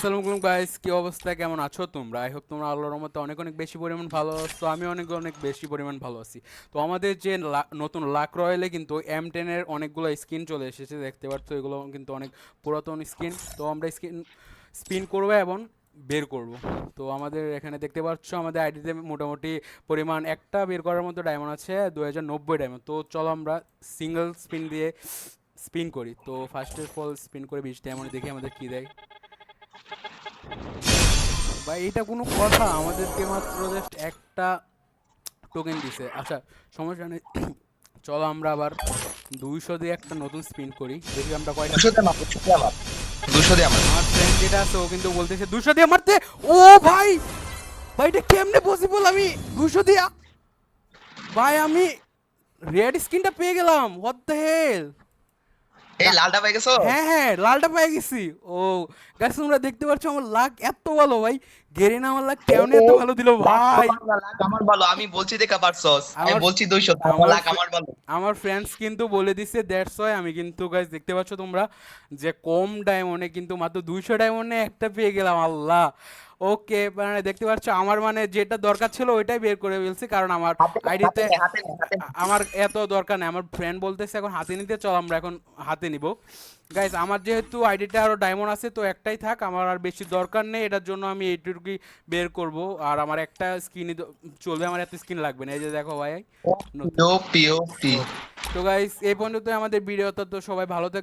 আসসালামু আলাইকুম গাইস কি অবস্থা? কেমন আছো তোমরা? আই হোপ তোমরা আল্লাহর রহমতে অনেক অনেক বেশি পরিমাণ ভালো আছো। আমি অনেক অনেক বেশি পরিমাণ ভালো আছি। তো আমাদের যে নতুন লাক রয়েলে কিন্তু এম টেনের অনেকগুলো স্কিন চলে এসেছে, দেখতে পাচ্ছ? এগুলো কিন্তু অনেক পুরাতন স্কিন তো আমরা স্কিন স্পিন করব এবং বের করব। তো আমাদের এখানে দেখতে পাচ্ছ, আমাদের আইডিতে মোটামুটি পরিমাণ একটা বের করার মতো ডায়মন্ড আছে দু হাজার নব্বই ডায়মন্ড তো চলো আমরা সিঙ্গেল স্পিন দিয়ে স্পিন করি। তো ফার্স্ট অফ অল স্পিন করে বিশ ডায়মন্ড দেখি, আমাদের কী দেয়। ভাই এটা কোনো কথা। আমাদেরকে মাত্র জাস্ট একটা টোকেন দিছে। আচ্ছা সমস্যা নেই। চলো আমরা আবার দুইশো দিয়ে একটা নতুন স্পিন করি। দেখি আমরা কয়টা দুশো দিয়ে আমার আমার ফ্রেন্ড যেটা আছে ও কিন্তু বলতেছে দুশো দিয়ে মারতে। ও ভাই ভাই এটা কেমনে পসিবল আমি দুশো দিয়া ভাই আমি রেড স্কিনটা পেয়ে গেলাম। হোয়াট দ্য হেল এই লালটা পেয়ে গেছো? হ্যাঁ হ্যাঁ লালটা পেয়ে গেছি। ও গাছ তোমরা দেখতে পাচ্ছ আমার লাক এত ভালো ভাই। গেরিনা আমার লাক কেমন এত ভালো দিল ভাই? আমার ভালো আমি বলছি দেখা পারছস। আমি বলছি দুইশো আমার আমার লাখ আমার ভালো। আমার ফ্রেন্ডস কিন্তু বলে দিচ্ছে দ্যাটস ওয়াই আমি কিন্তু গাইজ দেখতে পাচ্ছ তোমরা যে কম ডায়মন্ডে কিন্তু মাত্র দুইশো ডায়মন্ডে একটা পেয়ে গেলাম আল্লাহ। ওকে মানে দেখতে পাচ্ছ আমার মানে যেটা দরকার ছিল ওইটাই বের করে ফেলছি কারণ আমার আইডিতে। আমার এত দরকার নেই আমার ফ্রেন্ড বলতেছে এখন হাতে নিতে চল আমরা এখন হাতে নিব। গাইজ আমার যেহেতু আইডিটা আরও ডায়মন্ড আছে তো একটাই থাক আমার আর বেশি দরকার নেই এটার জন্য আমি এইটুকুই বের করব আর আমার একটা স্কিনই চলবে আমার এত স্কিন লাগবে না এই যে দেখো ভাই পিও তো গাইস এই পর্যন্ত আমাদের ভিডিওটা তো সবাই ভালো থাকবেন